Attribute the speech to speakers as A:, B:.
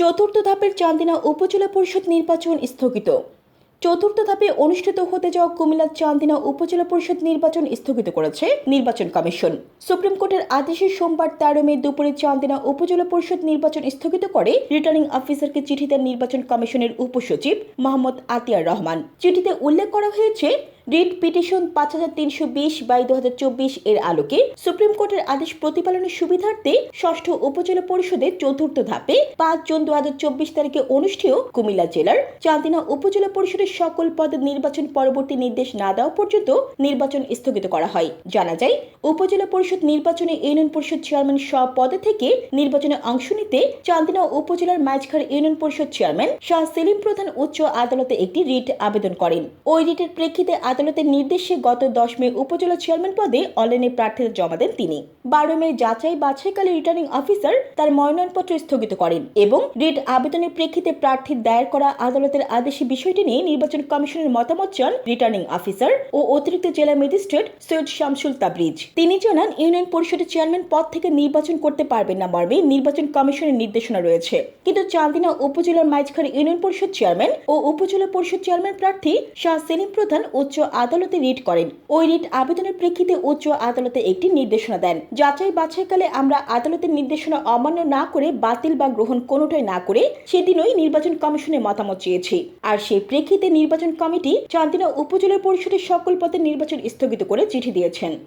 A: চতুর্থ ধাপের চান্দিনা উপজেলা পরিষদ নির্বাচন স্থগিত। চতুর্থ ধাপে অনুষ্ঠিত হতে যাওয়া কুমিল্লার চান্দিনা উপজেলা পরিষদ নির্বাচন স্থগিত করেছে নির্বাচন কমিশন। সুপ্রিম কোর্টের আদেশে সোমবার তেরো মে দুপুরে চান্দিনা উপজেলা পরিষদ নির্বাচন স্থগিত করে রিটার্নিং অফিসারকে চিঠি দেন নির্বাচন কমিশনের উপসচিব মোহাম্মদ আতিয়ার রহমান। চিঠিতে উল্লেখ করা হয়েছে রিট পিটিশন পাঁচ হাজার তিনশো বিশ বাই দু হাজার চব্বিশ এর আলোকে সুপ্রিম কোর্টের আদেশ প্রতিপালনের সুবিধার্থে ষষ্ঠ উপজেলা পরিষদের চতুর্থ ধাপে পাঁচ জুন দু হাজার চব্বিশ তারিখে অনুষ্ঠেয় কুমিল্লা জেলার চান্দিনা উপজেলা পরিষদের সকল পদের নির্বাচন পরবর্তী নির্দেশ না দেওয়া পর্যন্ত নির্বাচন স্থগিত করা হয়। জানা যায়, উপজেলা পরিষদ নির্বাচনে ইউনিয়ন পরিষদ চেয়ারম্যান সব পদে থেকে নির্বাচনে অংশ নিতে চান্দিনা উপজেলার মাঝখার ইউনিয়ন পরিষদ চেয়ারম্যান শাহ সেলিম প্রধান উচ্চ আদালতে একটি রিট আবেদন করেন। ওই রিটের প্রেক্ষিতে আদালতের নির্দেশে গত দশ মে উপজেলা চেয়ারম্যান পদে অনলাইনে প্রার্থীতা জমা দেন তিনি। বারো মে যাচাই বাছাইকালে রিটার্নিং অফিসার তার মনোনয়নপত্র স্থগিত করেন এবং রিট আবেদনের প্রেক্ষিতে প্রার্থীর দায়ের করা আদালতের আদেশে বিষয়টি নিয়ে নির্বাচন কমিশনের মতামত চান রিটার্নিং অফিসার ও অতিরিক্ত জেলা ম্যাজিস্ট্রেট সৈয়দ শামসুল তাবরিজ। তিনি জানান, ইউনিয়ন পরিষদের চেয়ারম্যান পদ থেকে নির্বাচন করতে পারবেন না মর্মে নির্বাচন কমিশনের নির্দেশনা রয়েছে। কিন্তু চান্দিনা উপজেলার মাঝখার ইউনিয়ন পরিষদ চেয়ারম্যান ও উপজেলা পরিষদ চেয়ারম্যান প্রার্থী শাহ সেলিম প্রধান উচ্চ আদালতে রিট করেন। ওই রিট আবেদনের প্রেক্ষিতে উচ্চ আদালতে একটি নির্দেশনা দেন। যাচাই বাছাইকালে আমরা আদালতের নির্দেশনা অমান্য না করে বাতিল বা গ্রহণ কোনোটাই না করে সেদিনই নির্বাচন কমিশনের মতামত চেয়েছি। আর সেই প্রেক্ষিতে নির্বাচন কমিটি চান্দিনা উপজেলা পরিষদের সকল পদের নির্বাচন স্থগিত করে চিঠি দিয়েছেন।